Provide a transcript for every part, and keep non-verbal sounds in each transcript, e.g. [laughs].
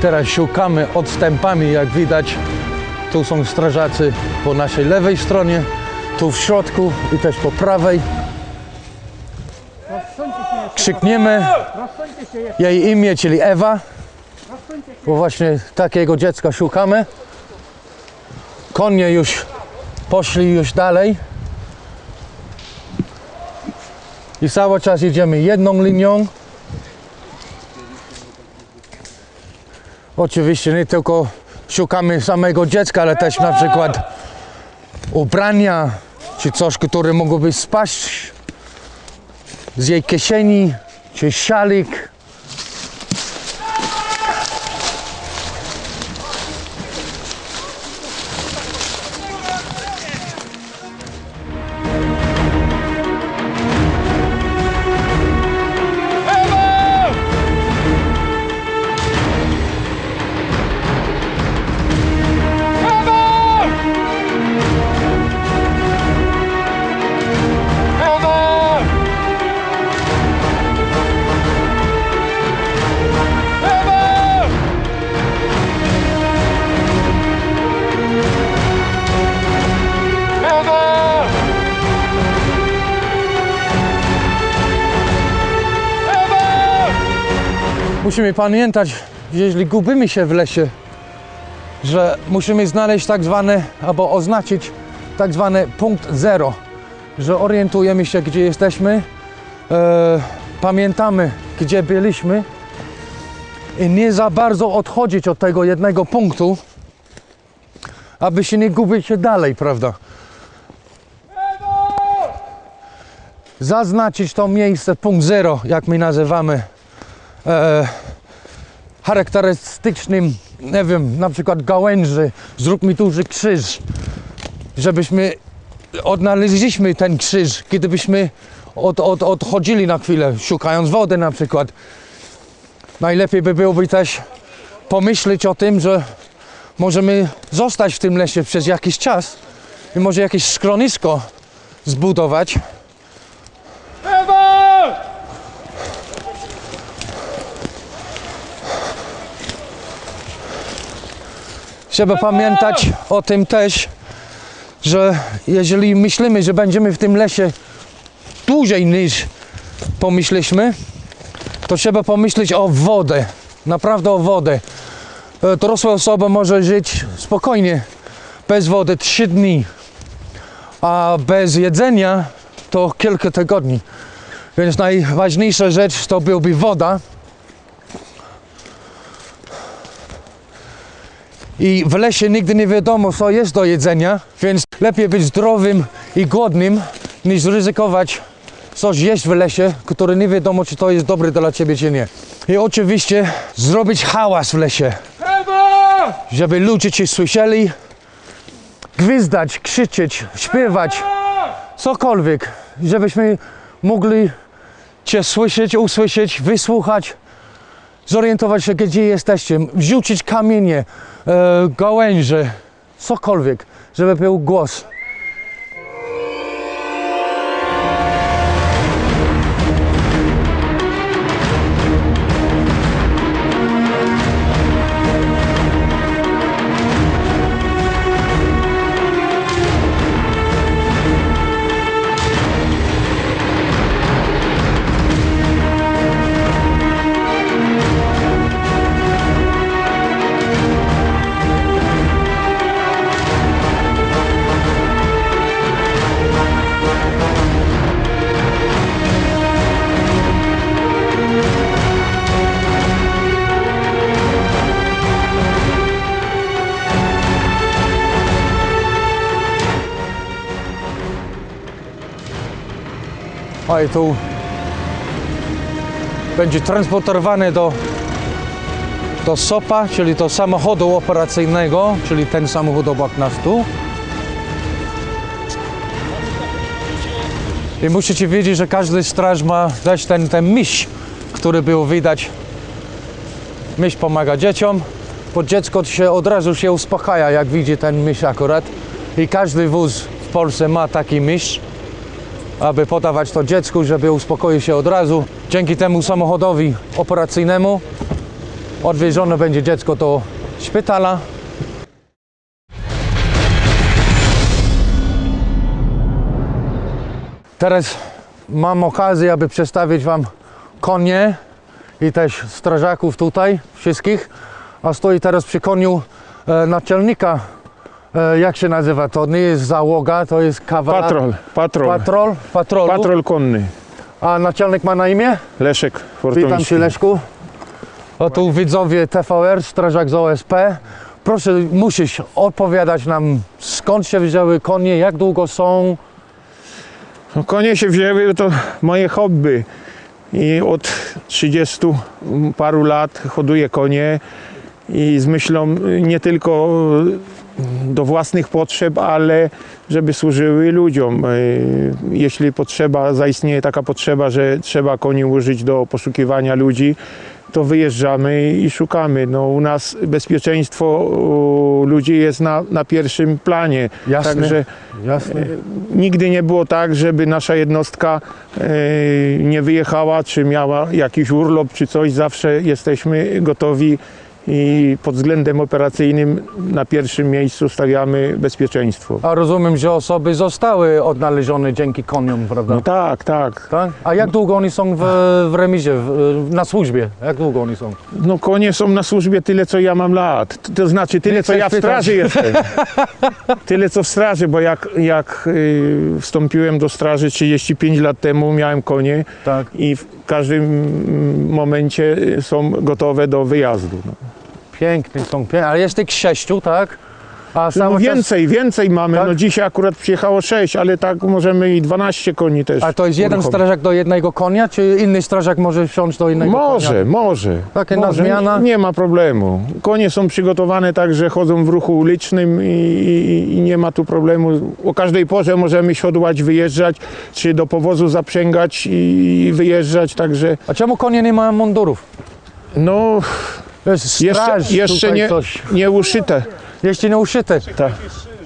Teraz szukamy odstępami, jak widać. Tu są strażacy po naszej lewej stronie, tu w środku i też po prawej. Krzykniemy jej imię, czyli Ewa, bo właśnie takiego dziecka szukamy. Konie już poszli już dalej. I cały czas idziemy jedną linią. Oczywiście nie tylko szukamy samego dziecka, ale też na przykład ubrania, czy coś, które mogłoby spaść z jej kieszeni, czy szalik. Musimy pamiętać, jeśli gubimy się w lesie, że musimy znaleźć tak zwane, albo oznaczyć tak zwany punkt zero, że orientujemy się, gdzie jesteśmy, e, pamiętamy, gdzie byliśmy i nie za bardzo odchodzić od tego jednego punktu, aby się nie gubić się dalej, prawda? Zaznaczyć to miejsce, punkt zero, jak my nazywamy, e, charakterystycznym, nie wiem, na przykład gałęzi, zrób mi duży krzyż, żebyśmy odnaleźliśmy ten krzyż, kiedybyśmy od, od, odchodzili na chwilę, szukając wody na przykład. Najlepiej by byłoby też pomyśleć o tym, że możemy zostać w tym lesie przez jakiś czas i może jakieś schronisko zbudować. Trzeba pamiętać o tym też, że jeżeli myślimy, że będziemy w tym lesie dłużej niż pomyśleliśmy, to trzeba pomyśleć o wodę. Naprawdę o wodę. E, Dorosła osoba może żyć spokojnie bez wody 3 dni, a bez jedzenia to kilka tygodni. Więc najważniejsza rzecz to byłby woda. I w lesie nigdy nie wiadomo, co jest do jedzenia, więc lepiej być zdrowym i głodnym, niż ryzykować coś jeść w lesie, które nie wiadomo, czy to jest dobre dla ciebie, czy nie. I oczywiście zrobić hałas w lesie, żeby ludzie cię słyszeli, gwizdać, krzyczeć, śpiewać, cokolwiek, żebyśmy mogli cię słyszeć, usłyszeć, wysłuchać, zorientować się, gdzie jesteście, wrzucić kamienie, e, gałęzie, cokolwiek, żeby był głos. A i tu będzie transportowany do, do SOPA, czyli do samochodu operacyjnego, czyli ten samochód obok nas tu. I musicie wiedzieć, że każdy straż ma też ten, ten miś, który było widać. Miś pomaga dzieciom, bo dziecko się od razu się uspokaja, jak widzi ten miś akurat. I każdy wóz w Polsce ma taki miś aby podawać to dziecku, żeby uspokoił się od razu. Dzięki temu samochodowi operacyjnemu odwiezione będzie dziecko do szpitala. Teraz mam okazję, aby przedstawić Wam konie i też strażaków tutaj, wszystkich. A stoi teraz przy koniu e, naczelnika. E, jak się nazywa? To nie jest załoga, to jest kawaler. Patrol, patrol, Patrol, patrolu. patrol konny. A naczelnik ma na imię? Leszek Witam Fortuński. Cię Leszku. O tu widzowie TVR, strażak z OSP. Proszę, musisz opowiadać nam skąd się wzięły konie, jak długo są. No, konie się wzięły, to moje hobby. I od 30 paru lat hoduję konie i z myślą nie tylko do własnych potrzeb, ale żeby służyły ludziom. Y, Jeśli potrzeba, zaistnieje taka potrzeba, że trzeba koni użyć do poszukiwania ludzi, to wyjeżdżamy i szukamy. No, u nas bezpieczeństwo ludzi jest na, na pierwszym planie. Jasne. Także Jasne. Nigdy nie było tak, żeby nasza jednostka nie wyjechała, czy miała jakiś urlop, czy coś. Zawsze jesteśmy gotowi i pod względem operacyjnym na pierwszym miejscu stawiamy bezpieczeństwo. A rozumiem, że osoby zostały odnalezione dzięki koniom, prawda? No tak, tak. Tak? A jak długo oni są w, w remizie, w, na służbie? Jak długo oni są? No konie są na służbie tyle, co ja mam lat. To znaczy tyle, Nie co ja w straży jestem. [laughs] Tyle, co w straży, bo jak, jak y, wstąpiłem do straży 35 lat temu, miałem konie Tak. i w każdym momencie są gotowe do wyjazdu. No. Pięknie są. Ale jest tych sześciu, tak? A No cały czas... więcej, więcej mamy. Tak? No dzisiaj akurat przyjechało 6, ale tak możemy i 12 koni też. A to jest jeden uruchomić. strażak do jednego konia, czy inny strażak może wsiąść do innego Może, konia? może. Takie może. zmiana? Nie, nie ma problemu. Konie są przygotowane tak, że chodzą w ruchu ulicznym i, i, i nie ma tu problemu. O każdej porze możemy siodłać, wyjeżdżać, czy do powozu zaprzęgać i wyjeżdżać, także A czemu konie nie mają mundurów? no jeszcze, straż, jeszcze tutaj nie, nie uszyte. Jeszcze nie uszyte. Tak.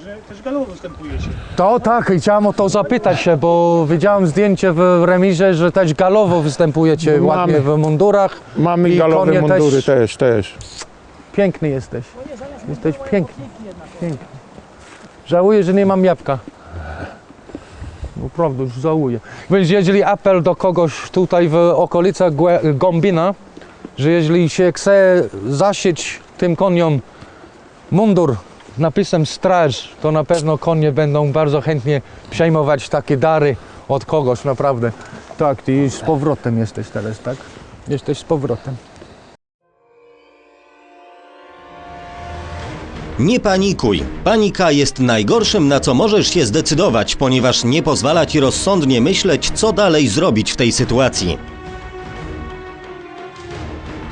że też galą występujecie. To tak, i chciałem o to zapytać się, bo widziałem zdjęcie w remirze, że też galowo występujecie Mamy. ładnie w mundurach. Mamy I galowe konie też- mundury też, też. Piękny jesteś. Jesteś piękny. piękny. Żałuję, że nie mam jabłka. Naprawdę, już żałuję. Więc jeżeli apel do kogoś tutaj w okolicach Gombina, że jeżeli się chce zasieć tym koniom mundur napisem straż, to na pewno konie będą bardzo chętnie przejmować takie dary od kogoś, naprawdę. Tak, ty już z powrotem jesteś teraz, tak? Jesteś z powrotem. Nie panikuj. Panika jest najgorszym, na co możesz się zdecydować, ponieważ nie pozwala ci rozsądnie myśleć, co dalej zrobić w tej sytuacji.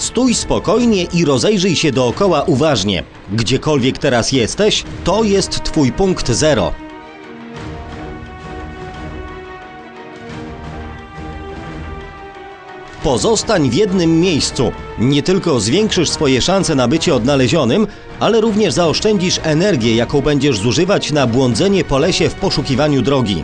Stój spokojnie i rozejrzyj się dookoła uważnie. Gdziekolwiek teraz jesteś, to jest twój punkt zero. Pozostań w jednym miejscu. Nie tylko zwiększysz swoje szanse na bycie odnalezionym, ale również zaoszczędzisz energię, jaką będziesz zużywać na błądzenie po lesie w poszukiwaniu drogi.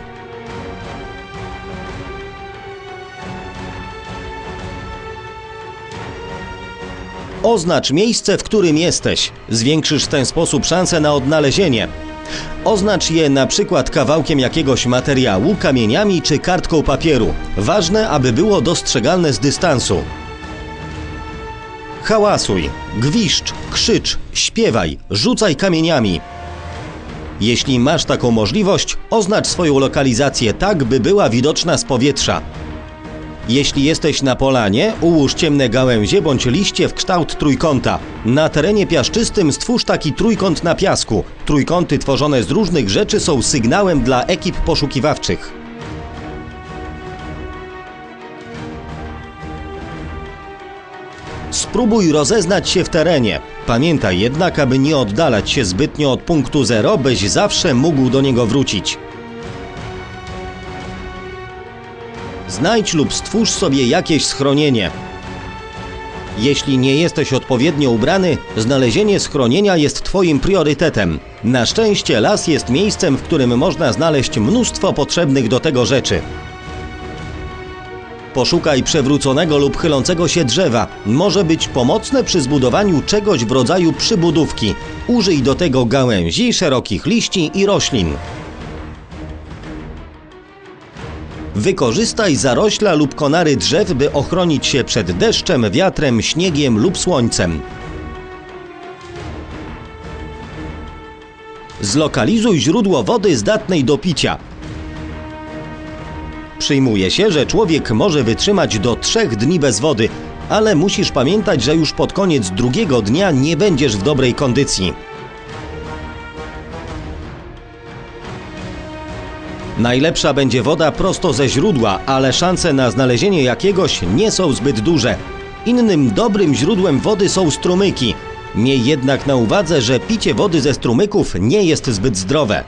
Oznacz miejsce, w którym jesteś. Zwiększysz w ten sposób szanse na odnalezienie. Oznacz je na przykład kawałkiem jakiegoś materiału, kamieniami czy kartką papieru. Ważne, aby było dostrzegalne z dystansu. Hałasuj, gwiszcz, krzycz, śpiewaj, rzucaj kamieniami. Jeśli masz taką możliwość, oznacz swoją lokalizację tak, by była widoczna z powietrza. Jeśli jesteś na polanie, ułóż ciemne gałęzie bądź liście w kształt trójkąta. Na terenie piaszczystym stwórz taki trójkąt na piasku. Trójkąty tworzone z różnych rzeczy są sygnałem dla ekip poszukiwawczych. Spróbuj rozeznać się w terenie. Pamiętaj jednak, aby nie oddalać się zbytnio od punktu zero, byś zawsze mógł do niego wrócić. Znajdź lub stwórz sobie jakieś schronienie. Jeśli nie jesteś odpowiednio ubrany, znalezienie schronienia jest Twoim priorytetem. Na szczęście las jest miejscem, w którym można znaleźć mnóstwo potrzebnych do tego rzeczy. Poszukaj przewróconego lub chylącego się drzewa. Może być pomocne przy zbudowaniu czegoś w rodzaju przybudówki. Użyj do tego gałęzi, szerokich liści i roślin. Wykorzystaj zarośla lub konary drzew, by ochronić się przed deszczem, wiatrem, śniegiem lub słońcem. Zlokalizuj źródło wody zdatnej do picia. Przyjmuje się, że człowiek może wytrzymać do trzech dni bez wody, ale musisz pamiętać, że już pod koniec drugiego dnia nie będziesz w dobrej kondycji. Najlepsza będzie woda prosto ze źródła, ale szanse na znalezienie jakiegoś nie są zbyt duże. Innym dobrym źródłem wody są strumyki. Miej jednak na uwadze, że picie wody ze strumyków nie jest zbyt zdrowe.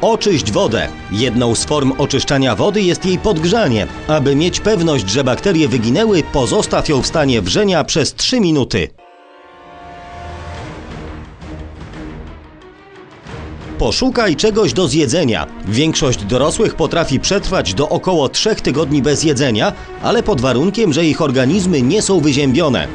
Oczyść wodę. Jedną z form oczyszczania wody jest jej podgrzanie. Aby mieć pewność, że bakterie wyginęły, pozostaw ją w stanie wrzenia przez 3 minuty. Poszukaj czegoś do zjedzenia. Większość dorosłych potrafi przetrwać do około 3 tygodni bez jedzenia, ale pod warunkiem, że ich organizmy nie są wyziębione.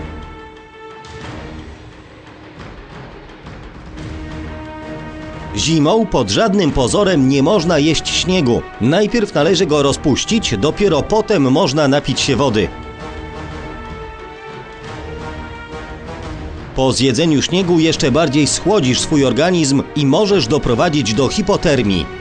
Zimą pod żadnym pozorem nie można jeść śniegu. Najpierw należy go rozpuścić, dopiero potem można napić się wody. Po zjedzeniu śniegu jeszcze bardziej schłodzisz swój organizm i możesz doprowadzić do hipotermii.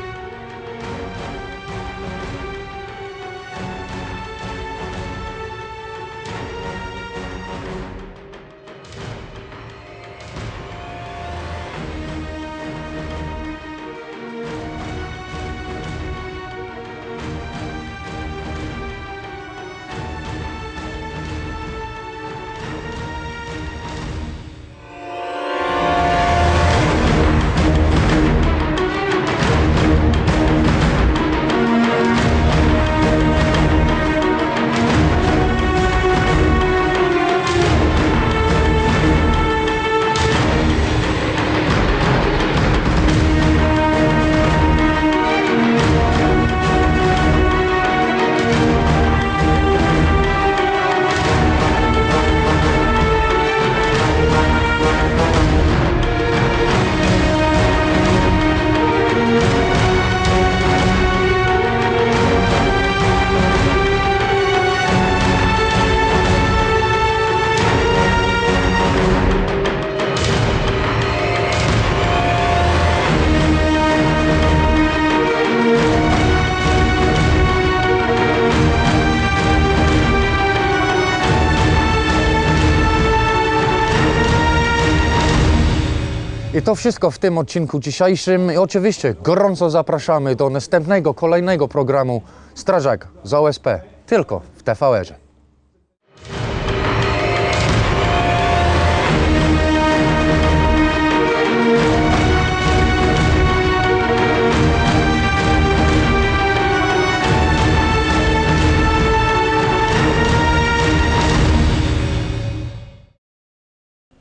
I to wszystko w tym odcinku dzisiejszym. I oczywiście gorąco zapraszamy do następnego, kolejnego programu Strażak z OSP. Tylko w TVR-ze.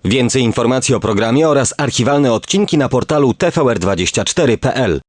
Więcej informacji o programie oraz archiwalne odcinki na portalu tvr24.pl.